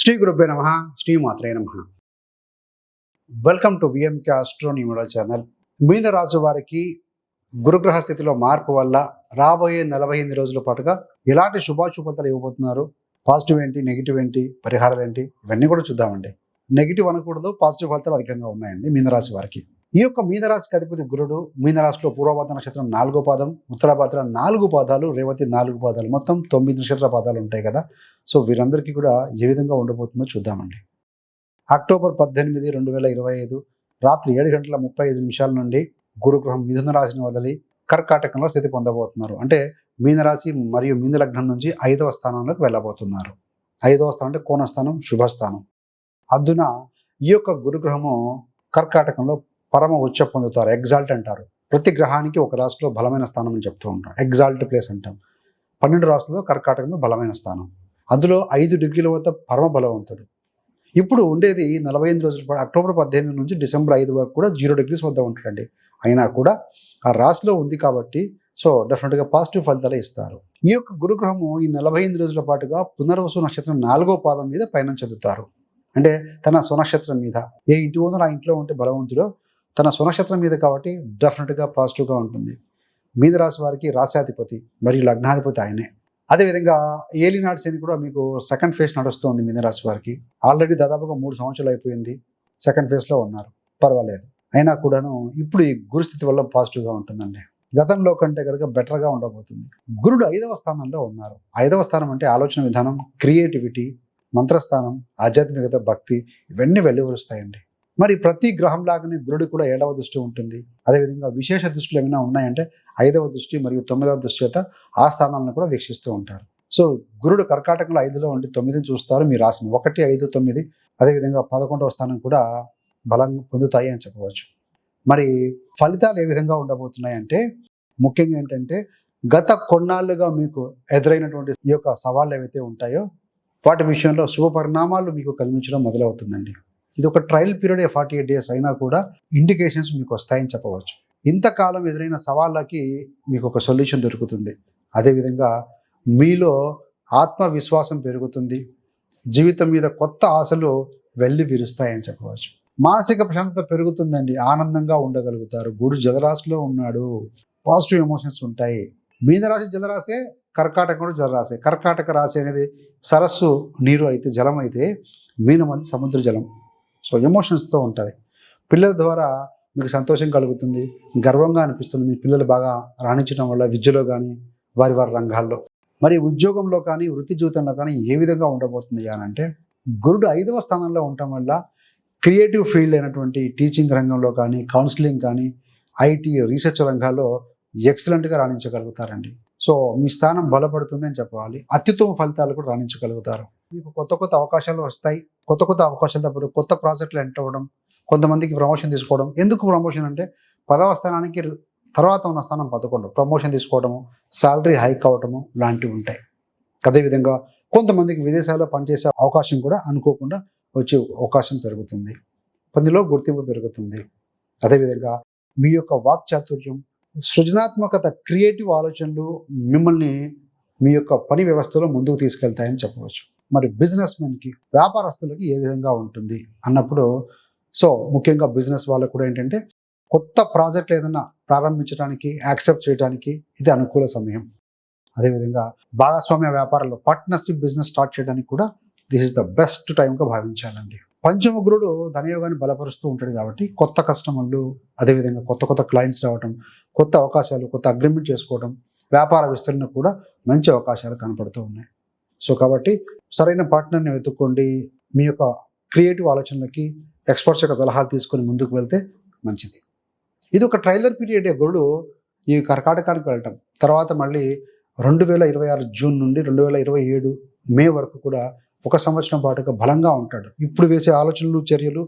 శ్రీ గురుభ్య నమ శ్రీ మాత్రే నమ. Welcome to VMK astro channel మీన రాశి వారికి గురుగ్రహ స్థితిలో మార్పు వల్ల రాబోయే నలభై ఎనిమిది రోజుల పాటుగా ఎలాంటి శుభాశుభతలు ఇవ్వబోతున్నారు? పాజిటివ్ ఏంటి? నెగిటివ్ ఏంటి? పరిహారాలు ఏంటి? ఇవన్నీ కూడా చూద్దామండి. నెగిటివ్ అనకూడదు పాజిటివ్ ఫలితాలు అధికంగా ఉన్నాయండి మీనరాశి వారికి. ఈ యొక్క మీనరాశికి అధిపతి గురుడు మీనరాశిలో పూర్వపాద నక్షత్రం నాలుగో పాదం ఉత్తరాభాద్ర నాలుగు పాదాలు రేవతి నాలుగు పాదాలు మొత్తం తొమ్మిది నక్షత్ర పాదాలు ఉంటాయి కదా. సో వీరందరికీ కూడా ఏ విధంగా ఉండబోతుందో చూద్దామండి. అక్టోబర్ పద్దెనిమిది రెండు వేల ఇరవై ఐదు రాత్రి ఏడు గంటల ముప్పై ఐదు నిమిషాల నుండి గురుగ్రహం మిథున రాశిని వదిలి కర్కాటకంలో స్థితి పొందబోతున్నారు. అంటే మీనరాశి మరియు మీన లగ్నం నుంచి ఐదవ స్థానంలోకి వెళ్ళబోతున్నారు. ఐదవ స్థానం అంటే కోణస్థానం శుభస్థానం. అందున ఈ యొక్క గురుగ్రహము కర్కాటకంలో పరమ ఉచ్చ పొందుతారు. ఎగ్జాల్ట్ అంటారు. ప్రతి గ్రహానికి ఒక రాశిలో బలమైన స్థానం అని చెప్తూ ఉంటాం ఎగ్జాల్ట్ ప్లేస్ అంటాం. పన్నెండు రాశుల్లో కర్కాటకంలో బలమైన స్థానం. అందులో ఐదు డిగ్రీల వద్ద పరమ బలవంతుడు. ఇప్పుడు ఉండేది నలభై ఎనిమిది రోజుల పాటు అక్టోబర్ పద్దెనిమిది నుంచి డిసెంబర్ ఐదు వరకు కూడా జీరో డిగ్రీస్ వద్ద ఉంటాడండి. అయినా కూడా ఆ రాశిలో ఉంది కాబట్టి సో డెఫినెట్గా పాజిటివ్ ఫలితాలే ఇస్తారు. ఈ యొక్క గురుగ్రహము ఈ నలభై ఎనిమిది రోజుల పాటుగా పునర్వసు నక్షత్రం నాలుగో పాదం మీద పయనం చెందుతారు. అంటే తన స్వనక్షత్రం మీద. ఏ ఇంటి ఉందో నా ఇంట్లో ఉంటే బలవంతుడో తన స్వనక్షత్రం మీద కాబట్టి డెఫినెట్గా పాజిటివ్గా ఉంటుంది. మీద రాశి వారికి రాశాధిపతి మరియు లగ్నాధిపతి ఆయనే. అదేవిధంగా ఏలినాడు శని కూడా మీకు సెకండ్ ఫేజ్ నడుస్తుంది మీన రాశి వారికి. ఆల్రెడీ దాదాపుగా మూడు సంవత్సరాలు అయిపోయింది. సెకండ్ ఫేజ్లో ఉన్నారు. పర్వాలేదు. అయినా కూడాను ఇప్పుడు ఈ గురుస్థితి వల్ల పాజిటివ్గా ఉంటుందండి. గతంలో కంటే కనుక బెటర్గా ఉండబోతుంది. గురుడు ఐదవ స్థానంలో ఉన్నారు. ఐదవ స్థానం అంటే ఆలోచన విధానం క్రియేటివిటీ మంత్రస్థానం ఆధ్యాత్మికత భక్తి ఇవన్నీ వెలువరుస్తాయండి. మరి ప్రతి గ్రహం లాగానే గురుడు కూడా ఏడవ దృష్టి ఉంటుంది. అదేవిధంగా విశేష దృష్టిలు ఏమైనా ఉన్నాయంటే ఐదవ దృష్టి మరియు తొమ్మిదవ దృష్టి చేత ఆ స్థానాలను కూడా వీక్షిస్తూ ఉంటారు. సో గురుడు కర్కాటకంలో ఐదులో ఉండి తొమ్మిదిని చూస్తారు మీరు రాసిన ఒకటి ఐదు తొమ్మిది అదేవిధంగా పదకొండవ స్థానం కూడా బలం పొందుతాయి అని చెప్పవచ్చు. మరి ఫలితాలు ఏ విధంగా ఉండబోతున్నాయంటే ముఖ్యంగా ఏంటంటే గత కొన్నాళ్ళుగా మీకు ఎదురైనటువంటి ఈ యొక్క సవాళ్ళు ఏవైతే ఉంటాయో వాటి విషయంలో శుభ పరిణామాలు మీకు కల్పించడం మొదలవుతుందండి. ఇది ఒక trial period forty eight days అయినా కూడా ఇండికేషన్స్ మీకు వస్తాయని చెప్పవచ్చు. ఇంతకాలం ఎదురైన సవాళ్ళకి మీకు ఒక సొల్యూషన్ దొరుకుతుంది. అదేవిధంగా మీలో ఆత్మవిశ్వాసం పెరుగుతుంది. జీవితం మీద కొత్త ఆశలు వెళ్ళి విరుస్తాయని చెప్పవచ్చు. మానసిక ప్రశాంతత పెరుగుతుందండి. ఆనందంగా ఉండగలుగుతారు. గుడు జలరాశిలో ఉన్నాడు. పాజిటివ్ ఎమోషన్స్ ఉంటాయి. మీనరాశి జలరాశే కర్కాటక కూడా జలరాశే. కర్కాటక రాశి అనేది సరస్సు నీరు అయితే జలం అయితే మీనం అది సముద్ర జలం. సో ఎమోషన్స్తో ఉంటుంది. పిల్లల ద్వారా మీకు సంతోషం కలుగుతుంది గర్వంగా అనిపిస్తుంది మీ పిల్లలు బాగా రాణించడం వల్ల విద్యలో కానీ వారి వారి రంగాల్లో. మరి ఉద్యోగంలో కానీ వృత్తి జీవితంలో కానీ ఏ విధంగా ఉండబోతుంది అని అంటే గురుడు ఐదవ స్థానంలో ఉండటం వల్ల క్రియేటివ్ ఫీల్డ్ అయినటువంటి టీచింగ్ రంగంలో కానీ కౌన్సిలింగ్ కానీ ఐటీ రీసెర్చ్ రంగాల్లో ఎక్సలెంట్గా రాణించగలుగుతారండి. సో మీ స్థానం బలపడుతుంది అని చెప్పాలి. అత్యుత్తమ ఫలితాలు కూడా రాణించగలుగుతారు. మీకు కొత్త కొత్త అవకాశాలు వస్తాయి. కొత్త కొత్త అవకాశాలు తప్పుడు కొత్త ప్రాజెక్టులు ఎంటర్ అవ్వడం కొంతమందికి ప్రమోషన్ తీసుకోవడం. ఎందుకు ప్రమోషన్ అంటే పదవ స్థానానికి తర్వాత ఉన్న స్థానం పదకొండు. ప్రమోషన్ తీసుకోవడము శాలరీ హైక్ అవ్వటము లాంటివి ఉంటాయి. అదేవిధంగా కొంతమందికి విదేశాల్లో పనిచేసే అవకాశం కూడా అనుకోకుండా వచ్చే అవకాశం పెరుగుతుంది. పనిలో గుర్తింపు పెరుగుతుంది. అదేవిధంగా మీ యొక్క వాక్ చాతుర్యం సృజనాత్మకత క్రియేటివ్ ఆలోచనలు మిమ్మల్ని మీ యొక్క పని వ్యవస్థలో ముందుకు తీసుకెళ్తాయని చెప్పవచ్చు. మరి బిజినెస్ మెన్కి వ్యాపారస్తులకి ఏ విధంగా ఉంటుంది అన్నప్పుడు సో ముఖ్యంగా బిజినెస్ వాళ్ళకు కూడా ఏంటంటే కొత్త ప్రాజెక్ట్ ఏదైనా ప్రారంభించడానికి యాక్సెప్ట్ చేయడానికి ఇది అనుకూల సమయం. అదేవిధంగా భాగస్వామ్య వ్యాపారాల్లో పార్ట్నర్షిప్ బిజినెస్ స్టార్ట్ చేయడానికి కూడా దిస్ ఇస్ ద బెస్ట్ టైంగా భావించాలండి. పంచముగ్రుడు ధనయోగాన్ని బలపరుస్తూ ఉంటాడు కాబట్టి కొత్త కస్టమర్లు అదేవిధంగా కొత్త కొత్త క్లయింట్స్ రావడం కొత్త అవకాశాలు కొత్త అగ్రిమెంట్ చేసుకోవడం వ్యాపార విస్తరణ కూడా మంచి అవకాశాలు కనపడుతూ ఉన్నాయి. సో కాబట్టి సరైన పార్ట్నర్ని వెతుక్కోండి. మీ యొక్క క్రియేటివ్ ఆలోచనలకి ఎక్స్పర్ట్స్ యొక్క సలహాలు తీసుకొని ముందుకు వెళ్తే మంచిది. ఇది ఒక ట్రైలర్ పీరియడ్ గురుడు. ఈ కర్కాటకానికి వెళ్ళటం. తర్వాత మళ్ళీ రెండు వేల ఇరవై ఆరు జూన్ నుండి రెండు వేల ఇరవై ఏడు మే వరకు కూడా ఒక సంవత్సరం పాటుగా బలంగా ఉంటాడు. ఇప్పుడు వేసే ఆలోచనలు చర్యలు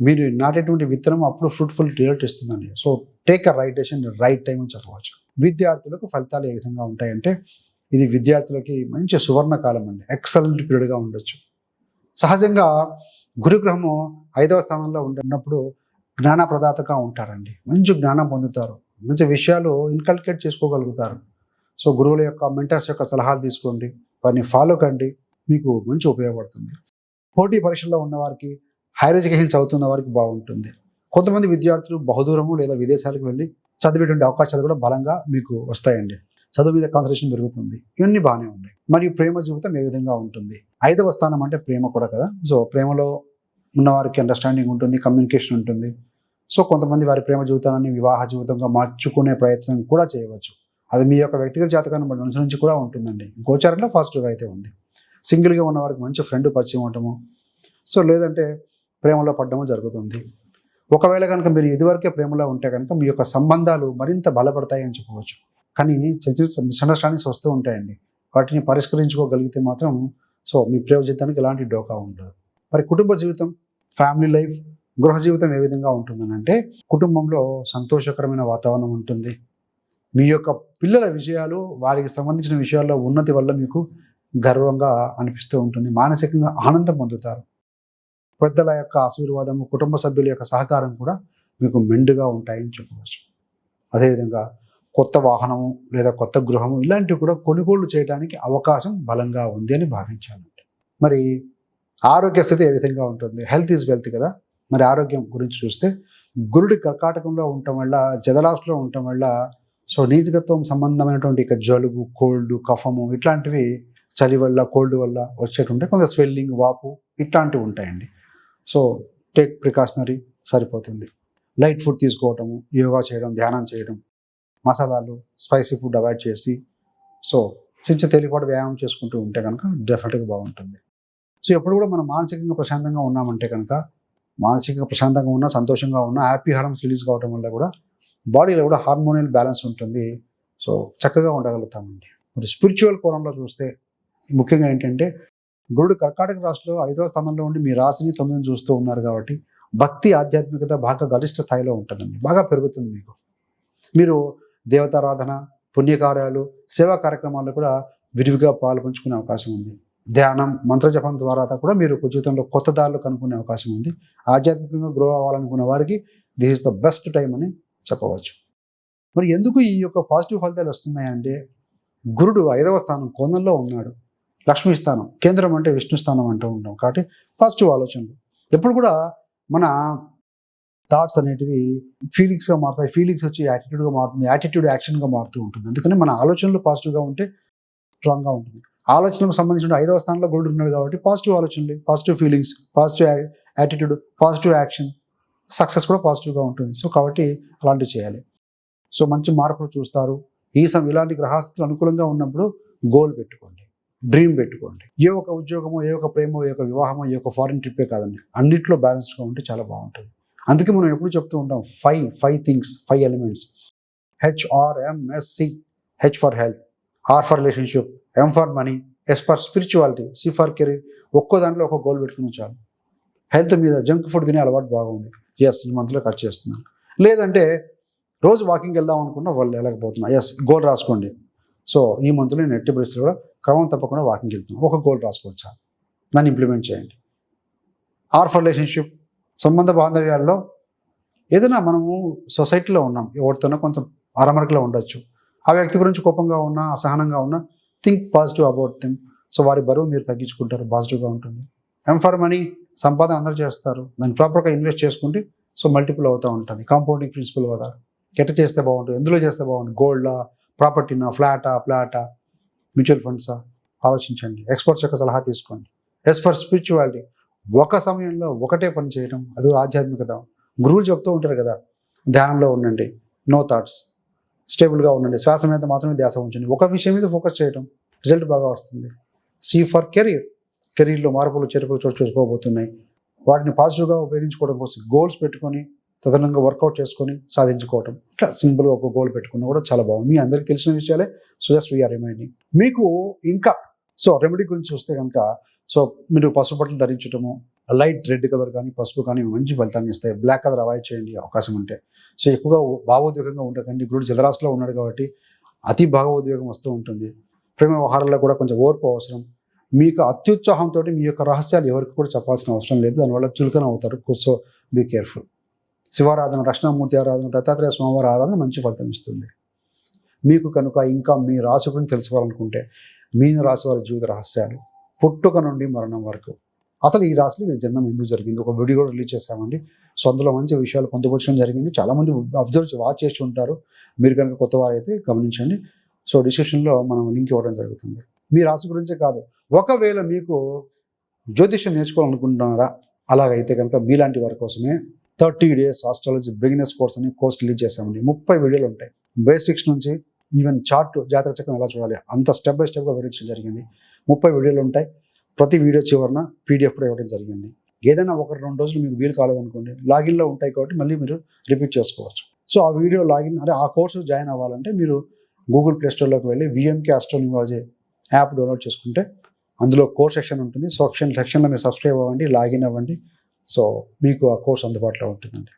మీరు నాటేటువంటి విత్తనం అప్పుడు ఫ్రూట్ఫుల్ రిజల్ట్ ఇస్తుందండి. So take a right decision right time అని చెప్పవచ్చు. విద్యార్థులకు ఫలితాలు ఏ విధంగా ఉంటాయంటే ఇది విద్యార్థులకి మంచి సువర్ణ కాలం అండి ఎక్సలెంట్ పీరియడ్గా ఉండొచ్చు. సహజంగా గురుగ్రహము ఐదవ స్థానంలో ఉన్నప్పుడు జ్ఞాన ప్రదాతగా ఉంటారండి. మంచి జ్ఞానం పొందుతారు. మంచి విషయాలు ఇన్కల్కేట్ చేసుకోగలుగుతారు. సో గురువుల యొక్క మెంటర్స్ యొక్క సలహాలు తీసుకోండి. వారిని ఫాలో కండి. మీకు మంచి ఉపయోగపడుతుంది. పోటీ పరీక్షల్లో ఉన్న వారికి హైయర్ ఎడ్యుకేషన్ చదువుతున్న వారికి బాగుంటుంది. కొంతమంది విద్యార్థులు బహుదూరము లేదా విదేశాలకు వెళ్ళి చదివేటువంటి అవకాశాలు కూడా బలంగా మీకు వస్తాయండి. చదువు మీద కాన్సన్ట్రేషన్ పెరుగుతుంది. ఇవన్నీ బాగానే ఉన్నాయి మరియు ప్రేమ జీవితం ఏ విధంగా ఉంటుంది? ఐదవ స్థానం అంటే ప్రేమ కూడా కదా. సో ప్రేమలో ఉన్నవారికి అండర్స్టాండింగ్ ఉంటుంది కమ్యూనికేషన్ ఉంటుంది. సో కొంతమంది వారి ప్రేమ జీవితాన్ని వివాహ జీవితంగా మార్చుకునే ప్రయత్నం కూడా చేయవచ్చు. అది మీ యొక్క వ్యక్తిగత జాతకాన్ని బట్టి అనుసరించి కూడా ఉంటుందండి. గోచారంలో పాజిటివ్గా అయితే ఉంది. సింగిల్గా ఉన్న వారికి మంచి ఫ్రెండ్ పరిచయం ఉండటము సో లేదంటే ప్రేమలో పడ్డము జరుగుతుంది. ఒకవేళ కనుక మీరు ఇదివరకే ప్రేమలో ఉంటే కనుక మీ యొక్క సంబంధాలు మరింత బలపడతాయి అని చెప్పవచ్చు. కానీ చిన్న మిస్అండర్స్టాండింగ్స్ వస్తూ ఉంటాయండి. వాటిని పరిష్కరించుకోగలిగితే మాత్రం సో మీ ప్రేమ జీవితానికి ఎలాంటి డోకా ఉండదు. మరి కుటుంబ జీవితం ఫ్యామిలీ లైఫ్ గృహ జీవితం ఏ విధంగా ఉంటుందని అంటే కుటుంబంలో సంతోషకరమైన వాతావరణం ఉంటుంది. మీ యొక్క పిల్లల విషయాలు వారికి సంబంధించిన విషయాల్లో ఉన్నతి వల్ల మీకు గర్వంగా అనిపిస్తూ ఉంటుంది. మానసికంగా ఆనందం పొందుతారు. పెద్దల యొక్క ఆశీర్వాదము కుటుంబ సభ్యుల యొక్క సహకారం కూడా మీకు మెండుగా ఉంటాయని చెప్పవచ్చు. అదేవిధంగా కొత్త వాహనము లేదా కొత్త గృహము ఇలాంటివి కూడా కొనుగోలు చేయడానికి అవకాశం బలంగా ఉంది అని భావించాలంట మరి ఆరోగ్య స్థితి ఏ విధంగా ఉంటుంది? హెల్త్ ఈజ్ వెల్త్ కదా? మరి ఆరోగ్యం గురించి చూస్తే గురుడి కర్కాటకంలో ఉండటం వల్ల జదలాసులో ఉండటం వల్ల సో నీటితత్వం సంబంధమైనటువంటి ఇక జలుబు కోల్డ్ కఫము ఇట్లాంటివి చలి వల్ల కోల్డ్ వల్ల వచ్చేటుంటే కొంత స్వెల్లింగ్ వాపు ఇట్లాంటివి ఉంటాయండి. సో టేక్ ప్రికాషనరీ సరిపోతుంది. లైట్ ఫుడ్ తీసుకోవటము యోగా చేయడం ధ్యానం చేయడం మసాలాలు స్పైసీ ఫుడ్ అవాయిడ్ చేసి సో చిన్న తేలిపాటు వ్యాయామం చేసుకుంటూ ఉంటే కనుక డెఫినెట్గా బాగుంటుంది. సో ఎప్పుడు కూడా మనం మానసికంగా ప్రశాంతంగా ఉన్నామంటే కనుక మానసికంగా ప్రశాంతంగా ఉన్నా సంతోషంగా ఉన్నా హ్యాపీ హార్మోన్స్ రిలీజ్ కావడం వల్ల కూడా బాడీలో కూడా హార్మోనియల్ బ్యాలెన్స్ ఉంటుంది. సో చక్కగా ఉండగలుగుతామండి. మరి స్పిరిచువల్ కోణంలో చూస్తే ముఖ్యంగా ఏంటంటే గురుడు కర్కాటక రాశిలో ఐదవ స్థానంలో ఉండి మీ రాశిని తొమ్మిదిని చూస్తూ ఉన్నారు కాబట్టి భక్తి ఆధ్యాత్మికత బాగా గరిష్ట స్థాయిలో ఉంటుందండి. బాగా పెరుగుతుంది మీకు. మీరు దేవతారాధన పుణ్యకార్యాలు సేవా కార్యక్రమాల్లో కూడా విరివిగా పాల్పంచుకునే అవకాశం ఉంది. ధ్యానం మంత్రజపం ద్వారా కూడా మీరు జీవితంలో కొత్త దారులు కనుక్కునే అవకాశం ఉంది. ఆధ్యాత్మికంగా గ్రో అవ్వాలనుకున్న వారికి this is the best time అని చెప్పవచ్చు. మరి ఎందుకు ఈ యొక్క పాజిటివ్ ఫలితాలు వస్తున్నాయంటే గురుడు ఐదవ స్థానం కోణంలో ఉన్నాడు. లక్ష్మీ స్థానం కేంద్రం అంటే విష్ణు స్థానం అంటూ ఉంటాం. కాబట్టి పాజిటివ్ ఆలోచనలు. ఎప్పుడు కూడా మన థాట్స్ అనేటివి ఫీలింగ్స్గా మారుతాయి ఫీలింగ్స్ వచ్చి యాటిట్యూడ్గా మారుతుంది యాటిట్యూడ్ యాక్షన్గా మారుతూ ఉంటుంది. అందుకని మన ఆలోచనలు పాజిటివ్గా ఉంటే స్ట్రాంగ్గా ఉంటుంది. ఆలోచనలకు సంబంధించిన ఐదవ స్థానంలో గోల్డ్ ఉన్నాడు కాబట్టి పాజిటివ్ ఆలోచనలు positive feelings positive attitude positive action success కూడా పాజిటివ్గా ఉంటుంది. సో కాబట్టి అలాంటివి చేయాలి. సో మంచి మార్పులు చూస్తారు. ఈ సమ ఇలాంటి గ్రహస్థితులు అనుకూలంగా ఉన్నప్పుడు గోల్ పెట్టుకోండి డ్రీమ్ పెట్టుకోండి. ఏ ఒక ఉద్యోగమో ఏ ఒక ప్రేమో ఏ ఒక వివాహమో ఏ ఒక ఫారిన్ ట్రిప్పే కాదండి అన్నిట్లో బ్యాలెన్స్డ్గా ఉంటే చాలా బాగుంటుంది. అందుకే మనం ఎప్పుడు చెప్తూ ఉంటాం five five things five elements HRMSC H for health R for relationship M for money S for spirituality C for career ఒక్కో దాంట్లో ఒక గోల్ పెట్టుకుని చాలు. హెల్త్ మీద జంక్ ఫుడ్ తినే అలవాటు బాగుంది. ఎస్ ఈ మంత్లో కట్ చేస్తున్నాను. లేదంటే రోజు వాకింగ్ వెళ్దాం అనుకున్నా వాళ్ళు వెళ్ళకపోతున్నా. ఎస్ గోల్ రాసుకోండి. సో ఈ మంత్లో నేను ఎట్టి పరిస్థితులు కూడా క్రమం తప్పకుండా వాకింగ్ వెళ్తున్నాను. ఒక గోల్ రాసుకోవచ్చు చాలు. దాన్ని ఇంప్లిమెంట్ చేయండి. ఆర్ ఫర్ రిలేషన్షిప్ సంబంధ బాంధవ్యాల్లో ఏదైనా మనము సొసైటీలో ఉన్నాం ఎవరితోనో కొంత అరమరకలో ఉండొచ్చు. ఆ వ్యక్తి గురించి కోపంగా ఉన్నా అసహనంగా ఉన్నా think positive about thing so వారి బరువు మీరు తగ్గించుకుంటారు పాజిటివ్గా ఉంటుంది. ఎం ఫర్ మనీ సంపాదన అందరూ చేస్తారు. దాన్ని ప్రాపర్గా ఇన్వెస్ట్ చేసుకుంటే సో మల్టిపుల్ అవుతూ ఉంటుంది. కాంపౌండింగ్ ప్రిన్సిపల్ కదా. ఎట్ట చేస్తే బాగుంటుంది ఎందులో చేస్తే బాగుంటుంది? గోల్డా ప్రాపర్టీనా ఫ్లాటా ప్లాటా మ్యూచువల్ ఫండ్సా ఆలోచించండి. ఎక్స్పర్ట్స్ యొక్క సలహా తీసుకోండి. ఎస్ ఫర్ స్పిరిచువాలిటీ ఒక సమయంలో ఒకటే పని చేయడం అది ఆధ్యాత్మికత. గురువులు చెప్తూ ఉంటారు కదా ధ్యానంలో ఉండండి నో థాట్స్ స్టేబుల్గా ఉండండి శ్వాస మీద మాత్రమే ధ్యాస ఉంచండి. ఒక విషయం మీద ఫోకస్ చేయడం రిజల్ట్ బాగా వస్తుంది. సి ఫర్ కెరీర్ కెరీర్లో మార్పులు చేర్పులు చోటు చూసుకోబోతున్నాయి. వాటిని పాజిటివ్గా ఉపయోగించుకోవడం కోసం గోల్స్ పెట్టుకొని తదనంగా వర్కౌట్ చేసుకొని సాధించుకోవటం. ఇట్లా సింపుల్గా ఒక గోల్ పెట్టుకున్నా కూడా చాలా బాగుంది. మీ అందరికీ తెలిసిన విషయాలే. సో జస్ట్ వీఆర్ రిమైండింగ్ మీకు ఇంకా సో రెమెడీ గురించి చూస్తే కనుక సో మీరు పసుపు బట్టలు ధరించటము లైట్ రెడ్ కలర్ కానీ పసుపు కానీ మంచి ఫలితాన్ని ఇస్తాయి. బ్లాక్ కలర్ అవాయిడ్ చేయండి అవకాశం ఉంటే. సో ఎక్కువగా భావోద్వేగంగా ఉండకండి. గురుడు జలరాశిలో ఉన్నాడు కాబట్టి అతి భావోద్వేగం వస్తూ ఉంటుంది. ప్రేమ వ్యవహారాల్లో కూడా కొంచెం ఓర్పు అవసరం. మీకు అత్యుత్సాహంతో మీ యొక్క రహస్యాలు ఎవరికి కూడా చెప్పాల్సిన అవసరం లేదు. దానివల్ల చులకన అవుతారు. సో బీ కేర్ఫుల్ శివారాధన దక్షిణామూర్తి ఆరాధన దత్తాత్రేయ స్వామివారి ఆరాధన మంచి ఫలితం ఇస్తుంది. మీకు కనుక ఇంకా మీ రాశి గురించి తెలుసుకోవాలనుకుంటే మీన రాశి వారి జీవిత రహస్యాలు పుట్టుక నుండి మరణం వరకు. అసలు ఈ రాశిలో మీ జన్మం ఎందుకు జరిగింది? ఒక వీడియో కూడా రిలీజ్ చేశామండి. సో అందులో మంచి విషయాలు పొందుపరచడం జరిగింది. చాలామంది అబ్జర్వ్ వాచ్ చేసి ఉంటారు. మీరు కనుక కొత్త వారైతే గమనించండి. సో డిస్క్రిప్షన్లో మనం లింక్ ఇవ్వడం జరుగుతుంది. మీ రాశి గురించే కాదు. ఒకవేళ మీకు జ్యోతిష్యం నేర్చుకోవాలనుకుంటున్నారా? అలాగైతే కనుక మీలాంటి వారి కోసమే thirty days astrology beginners course అని కోర్స్ రిలీజ్ చేశామండి. ముప్పై వీడియోలు ఉంటాయి. బేసిక్స్ నుంచి ఈవెన్ చార్ట్ జాతక చక్రం ఎలా చూడాలి? అంత స్టెప్ బై స్టెప్గా వివరించడం జరిగింది. ముప్పై వీడియోలు ఉంటాయి. ప్రతి వీడియో చివరన పీడిఎఫ్ కూడా ఇవ్వడం జరిగింది. ఏదైనా ఒక రెండు రోజులు మీకు వీలు కాలేదనుకోండి లాగిన్లో ఉంటాయి కాబట్టి మళ్ళీ మీరు రిపీట్ చేసుకోవచ్చు. సో ఆ వీడియో లాగిన్ అంటే ఆ కోర్సు జాయిన్ అవ్వాలంటే మీరు గూగుల్ ప్లే స్టోర్లోకి వెళ్ళి విఎంకే ఆస్ట్రోనిమాలజీ యాప్ డౌన్లోడ్ చేసుకుంటే అందులో కోర్స్ సెక్షన్ ఉంటుంది. సో సెక్షన్ సెక్షన్లో మీరు సబ్స్క్రైబ్ అవ్వండి లాగిన్ అవ్వండి. సో మీకు ఆ కోర్స్ అందుబాటులో ఉంటుందండి.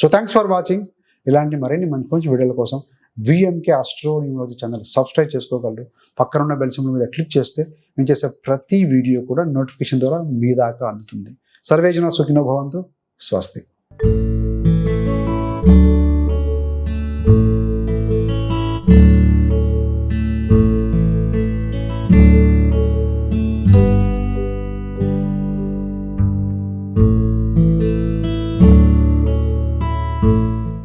సో థ్యాంక్స్ ఫర్ వాచింగ్ ఇలాంటి మరిన్ని మంచి మంచి వీడియోల కోసం విఎంకే ఆస్ట్రోనిమాలజీ ఛానల్ సబ్స్క్రైబ్ చేసుకోగలరు. పక్కన ఉన్న బెల్ సింబల్ మీద క్లిక్ చేస్తే మేము చేసే ప్రతి వీడియో కూడా నోటిఫికేషన్ ద్వారా మీ దాకా అందుతుంది. సర్వేజన సుఖినో భవంతు. స్వస్తి.